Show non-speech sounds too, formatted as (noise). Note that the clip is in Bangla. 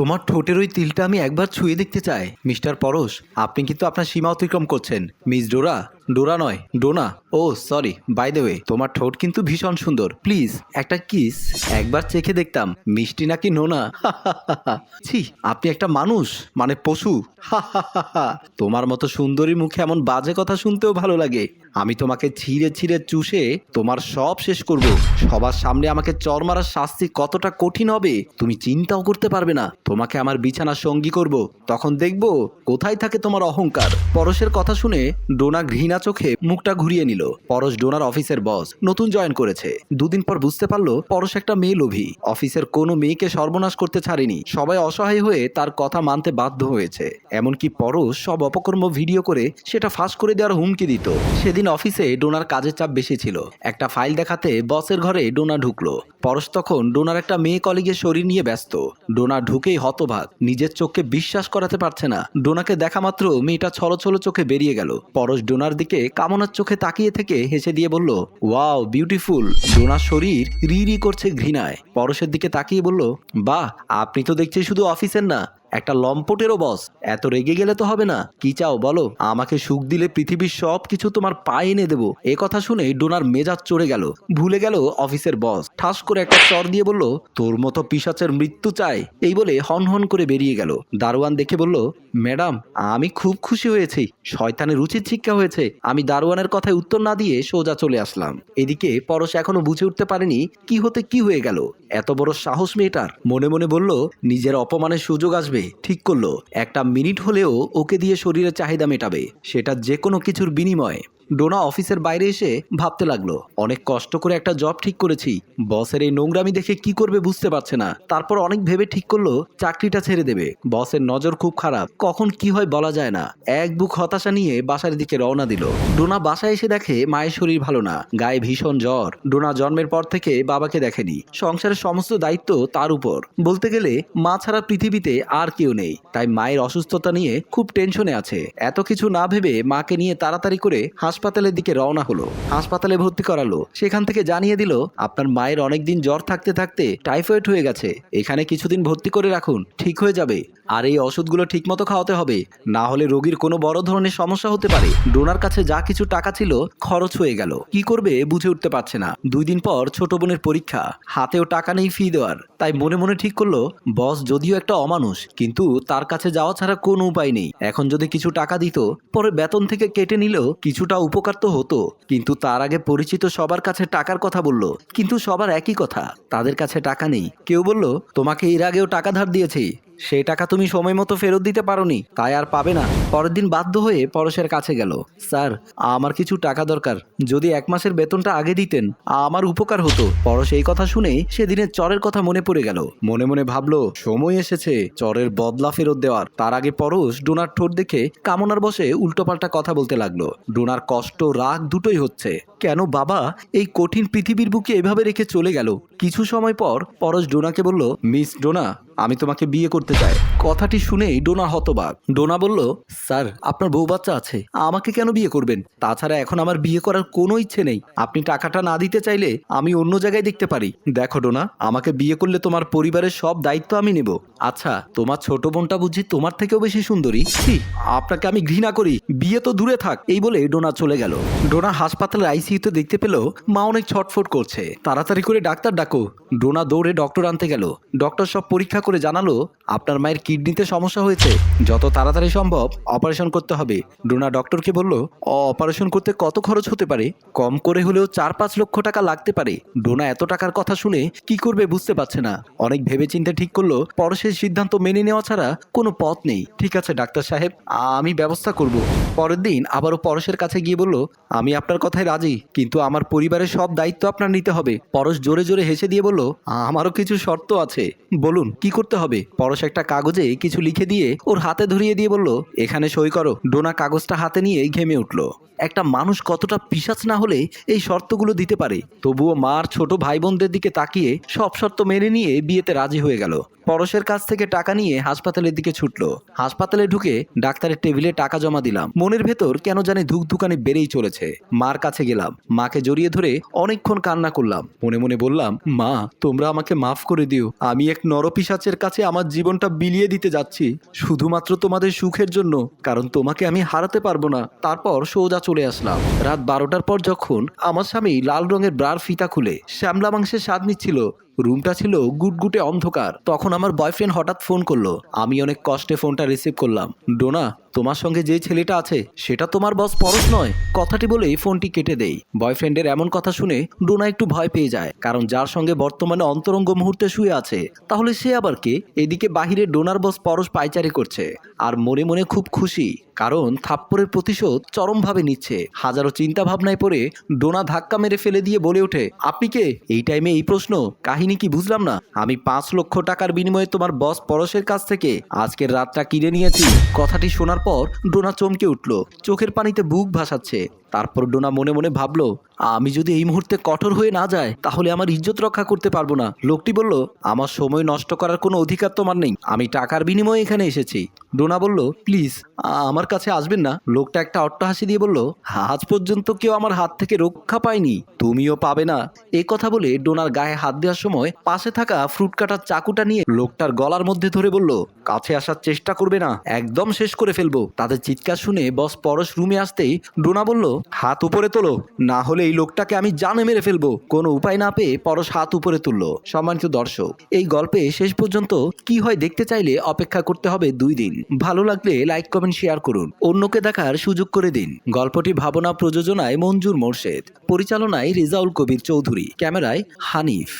তোমার ঠোঁটের ওই তিলটা আমি একবার ছুঁয়ে দেখতে চাই। মিস্টার পরশ, আপনি কিন্তু আপনার সীমা অতিক্রম করছেন। মিস ডোরা ডোরা নয়, Dona. Oh, sorry, by the way, তোমার ঠোঁট কিন্তু ভীষণ সুন্দর। প্লিজ, একটা কিস, একবার চেখে দেখতাম। মিষ্টি নাকি নোনা? (laughs) ছি, আপনি একটা মানুষ মানে পশু। (laughs) তোমার মতো সুন্দরী মুখে এমন বাজে কথা শুনতেও ভালো লাগে। আমি তোমাকে ছিঁড়ে ছিঁড়ে চুষে তোমার সব শেষ করব। সবার সামনে আমাকে চর মারার শাস্তি কতটা কঠিন হবে, তুমি চিন্তাও করতে পারবে না। তোমাকে আমার বিছানা সঙ্গী করব। তখন দেখব কোথায় থাকে তোমার অহংকার। পরশের কথা শুনে ডোনা ঘৃণা চোখে মুখটা ঘুরিয়ে নিল। পরশ ডোনার অফিসের বস, নতুন জয়েন করেছে। দুদিন পর বুঝতে পারল পরশ একটা মেয়ে লোভী। অফিসের কোনো মেয়েকে সর্বনাশ করতে ছাড়েনি। সবাই অসহায় হয়ে তার কথা মানতে বাধ্য হয়েছে। এমনকি পরশ সব অপকর্ম ভিডিও করে সেটা ফাঁস করে দেওয়ার হুমকি দিত। সেদিন অফিসে ডোনার কাজের চাপ বেশি ছিল। একটা ফাইল দেখাতে বসের ঘরে ডোনা ঢুকলো। পরশ তখন ডোনার একটা মেয়ে কলিগের শরীর নিয়ে ব্যস্ত। ডোনা ঢুকেই হতভাগ। নিজের চোখকে বিশ্বাস করাতে পারছে না। ডোনাকে দেখা মাত্র মেয়েটা ছলো ছলো চোখে বেরিয়ে গেল। পরশ ডোনার দিকে কামনার চোখে তাকিয়ে থেকে হেসে দিয়ে বলল, ওয়াও, বিউটিফুল। ডোনার শরীর রি রি করছে ঘৃণায়। পরশের দিকে তাকিয়ে বলল, বাহ, আপনি তো দেখছি শুধু অফিসের না একটা লম্পটেরও বস এত রেগে গেলে তো হবে না। কি চাও বলো? আমাকে সুখ দিলে পৃথিবীর সব কিছু তোমার পায়ে এনে দেবো। এ কথা শুনে ডোনার মেজাজ চড়ে গেল। ভুলে গেল অফিসের বস ঠাস করে একটা চর দিয়ে বলল, তোর মতো পিসাচের মৃত্যু চাই। এই বলে হন হন করে বেরিয়ে গেল। দারোয়ান দেখে বলল, ম্যাডাম, আমি খুব খুশি হয়েছি। শয়তানের উচিত শিক্ষা হয়েছে। আমি দারোয়ানের কথায় উত্তর না দিয়ে সোজা চলে আসলাম। এদিকে পরশ এখনও বুঝে উঠতে পারেনি কি হতে কি হয়ে গেল। এত বড় সাহস মেয়েটার। মনে মনে বলল, নিজের অপমানের সুযোগ আসবে। ঠিক করল। একটা মিনিট হলেও ওকে দিয়ে শরীরের চাহিদা মেটাবে। সেটা যে কোনো কিছুর বিনিময়ে। ডোনা অফিসের বাইরে এসে ভাবতে লাগল, অনেক কষ্ট করে একটা জব ঠিক করেছি, বসের এই নোংরামি দেখে কি করবে বুঝতে পারছে না, তারপর অনেক ভেবে ঠিক করল চাকরিটা ছেড়ে দেবে, বসের নজর খুব খারাপ, কখন কি হয় বলা যায় না, এক বুক হতাশা নিয়ে বাসার দিকে রওনা দিল, ডোনা বাসায় এসে দেখে মায়ের শরীর ভালো না, গায়ে ভীষণ জ্বর, ডোনা জন্মের পর থেকে বাবাকে দেখেনি, সংসারের সমস্ত দায়িত্ব তার উপর, বলতে গেলে মা ছাড়া পৃথিবীতে আর কেউ নেই, তাই মায়ের অসুস্থতা নিয়ে খুব টেনশনে আছে, এত কিছু না ভেবে মাকে নিয়ে তাড়াতাড়ি করে হাসপাতালের দিকে রওনা হলো। হাসপাতালে ভর্তি করালো। সেখান থেকে জানিয়ে দিল, আপনার মায়ের অনেকদিন জ্বর থাকতে থাকতে টাইফয়েড হয়ে গেছে। এখানে কিছুদিন ভর্তি করে রাখুন। ঠিক হয়ে যাবে। আর এই ওষুধগুলো ঠিকমতো খাওয়াতে হবে। না হলে রোগীর কোনো বড় ধরনের সমস্যা হতে পারে। ডোনার কাছে যা কিছু টাকা ছিল, খরচ হয়ে গেল। কি করবে বুঝে উঠতে পারছে না। দুই দিন পর ছোট বোনের পরীক্ষা। হাতেও টাকা নেই ফি দেওয়ার। তাই মনে মনে ঠিক করল, বস যদিও একটা অমানুষ, কিন্তু তার কাছে যাওয়া ছাড়া কোনো উপায় নেই। এখন যদি কিছু টাকা দিত, পরে বেতন থেকে কেটে নিলেও কিছুটা উপকার তো হতো। কিন্তু তার আগে পরিচিত সবার কাছে টাকার কথা বলল। কিন্তু সবার একই কথা, তাদের কাছে টাকা নেই। কেউ বলল, তোমাকে এর আগেও টাকা ধার দিয়েছি। সেই টাকা তুমি সময় মতো ফেরত দিতে পারোনি, তাই আর পাবে না। পরের দিন বাধ্য হয়ে পরশের কাছে গেল। স্যার, আমার কিছু টাকা দরকার। যদি এক মাসের বেতনটা আগে দিতেন, আমার উপকার হতো। পরশ এই কথা শুনে সেদিনের চরের কথা মনে পড়ে গেল। মনে মনে ভাবলো, সময় এসেছে, চরের বদলা ফেরত দেওয়ার। তার আগে পরশ ডোনার ঠোঁট দেখে কামনার বসে উল্টোপাল্টা কথা বলতে লাগল। ডোনার কষ্ট, রাগ দুটোই হচ্ছে। কেন বাবা, এই কঠিন পৃথিবীর বুকে এভাবে রেখে চলে গেল? কিছু সময় পর পরশ ডোনাকে বলল, মিস ডোনা আমি তোমাকে বিয়ে করতে চাই। কথাটি শুনেই ডোনা হতবাক। ডোনা বলল, স্যার, আপনার বউ বাচ্চা আছে। আমাকে কেন বিয়ে করবেন? তাছাড়া এখন আমার বিয়ে করার কোনো ইচ্ছে নেই। আপনি টাকাটা না দিতে চাইলে আমি অন্য জায়গায় দেখতে পারি। দেখো ডোনা, আমাকে বিয়ে করলে তোমার পরিবারের সব দায়িত্ব আমি নেব। আচ্ছা তোমার ছোট বোনটা বুঝি তোমার থেকেও বেশি সুন্দরী? ছি, আপনাকে আমি ঘৃণা করি। বিয়ে তো দূরে থাক, এই বলে ডোনা চলে গেল। ডোনা হাসপাতালের আইসিইউতে দেখতে পেল, মা অনেক ছটফট করছে। তাড়াতাড়ি করে ডাক্তার ডাকো। ডোনা দৌড়ে ডক্টর আনতে গেল। ডক্টর সব পরীক্ষা করে জানালো, আপনার মায়ের কিডনিতে সমস্যা হয়েছে। যত তাড়াতাড়ি সম্ভব অপারেশন করতে হবে। ডোনা ডক্টরকে বলল অপারেশন করতে কত খরচ হতে পারে? কম করে হলেও চার পাঁচ লক্ষ টাকা লাগতে পারে। ডোনা এত টাকার কথা শুনে কি করবে বুঝতে পারছে না। অনেক ভেবেচিন্তে ঠিক করল, পরশের সিদ্ধান্ত মেনে নেওয়া ছাড়া কোনো পথ নেই। ঠিক আছে, ডাক্তার সাহেব, আমি ব্যবস্থা করব। পরের দিন আবারও পরশের কাছে গিয়ে বলল, আমি আপনার কথায় রাজি, কিন্তু আমার পরিবারের সব দায়িত্ব আপনার নিতে হবে। পরশ জোরে জোরে হেসে দিয়ে বলল, আমারও কিছু শর্ত আছে। বলুন, কি করতে হবে? পরশ একটা কাগজে কিছু লিখে দিয়ে ওর হাতে ধরিয়ে দিয়ে বলল, এখানে সই করো। ডোনা কাগজটা হাতে নিয়ে ঘেমে উঠল। একটা মানুষ কতটা পিসাচ না হলে এই শর্তগুলো দিতে পারে। তবুও মার ছোট ভাই বোনদের দিকে তাকিয়ে সব শর্ত মেনে নিয়ে বিয়েতে রাজি হয়ে গেল। পরশের কাছ থেকে টাকা নিয়ে হাসপাতালের দিকে ছুটলো। হাসপাতালে ঢুকে ডাক্তারের টেবিলে টাকা জমা দিলাম। মনের ভেতর কেন জানি ধুকধুকানি বেড়েই চলেছে। মার কাছে গেলাম। মাকে জড়িয়ে ধরে অনেকক্ষণ কান্না করলাম। মনে মনে বললাম, মা, তোমরা আমাকে মাফ করে দিও। আমি এক নরপিসাচ গাছের কাছে আমার জীবনটা বিলিয়ে দিতে যাচ্ছি, শুধুমাত্র তোমাদের সুখের জন্য, কারণ তোমাকে আমি হারাতে পারব না। তারপর সোজা চলে আসলাম। রাত বারোটার পর যখন আমার স্বামী লাল রঙের ব্রার ফিতা খুলে, শ্যামলা মাংসের স্বাদ নিচ্ছিল রুমটা ছিল গুটগুটে অন্ধকার। তখন আমার বয়ফ্রেন্ড হঠাৎ ফোন করল। আমি অনেক কষ্টে ফোনটা রিসিভ করলাম। ডোনা, তোমার সঙ্গে যে ছেলেটা আছে, সেটা তোমার বস পরশ নয়। কথাটি বলেই ফোনটি কেটে দেই। বয়ফ্রেন্ডের এমন কথা শুনে ডোনা একটু ভয় পেয়ে যায়, কারণ যার সঙ্গে বর্তমানে অন্তরঙ্গ মুহূর্তে শুয়ে আছে, তাহলে সে আবার কে? এদিকে বাহিরে ডোনার বস পরশ পাইচারি করছে, আর মনে মনে খুব খুশি, কারণ থাপ্পড়ের প্রতিশোধ চরমভাবে নিচ্ছে। হাজারো চিন্তা ভাবনায় পড়ে ডোনা ধাক্কা মেরে ফেলে দিয়ে বলে ওঠে, আপনি কে? এই টাইমে এই প্রশ্ন, কাহিনী কি বুঝলাম না? আমি পাঁচ লক্ষ টাকার বিনিময়ে তোমার বস পরশের কাছ থেকে আজকের রাতটা কিনে নিয়েছি। কথাটি শোনার পর ডোনা চমকে উঠল। চোখের পানিতে বুক ভাসাচ্ছে। তারপর ডোনা মনে মনে ভাবলো, আমি যদি এই মুহূর্তে কঠোর হয়ে না যায় তাহলে আমার ইজ্জত রক্ষা করতে পারব না। লোকটি বলল, আমার সময় নষ্ট করার কোনো অধিকার তোমার নেই। আমি টাকার বিনিময়ে এখানে এসেছি। ডোনা বলল, প্লিজ আমার কাছে আসবেন না। লোকটা একটা অট্টহাসি দিয়ে বলল, আজ পর্যন্ত কেউ আমার হাত থেকে রক্ষা পায়নি, তুমিও পাবে না। এই কথা বলে ডোনার গায়ে হাত দেওয়ার সময় পাশে থাকা ফ্রুট কাটার চাকুটা নিয়ে লোকটার গলার মধ্যে ধরে বলল কাছে আসার চেষ্টা করবে না। একদম শেষ করে ফেলব। তাদের চিৎকার শুনে বস পরশ রুমে আসতেই ডোনা বলল, হাত উপরে তোলো, না হলে এই লোকটাকে আমি জানে মেরে ফেলব। কোনো উপায় না পেয়ে পরশ হাত উপরে তুললো। সম্মানিত দর্শক, এই গল্পে শেষ পর্যন্ত কি হয় দেখতে চাইলে অপেক্ষা করতে হবে দুই দিন। ভালো লাগলে লাইক, কমেন্ট, শেয়ার করুন। অন্যকে দেখার সুযোগ করে দিন। গল্পটি ভাবনা প্রযোজনায় মঞ্জুর মোর্শেদ। পরিচালনায় রেজাউল কবির চৌধুরী। ক্যামেরায় হানিফ।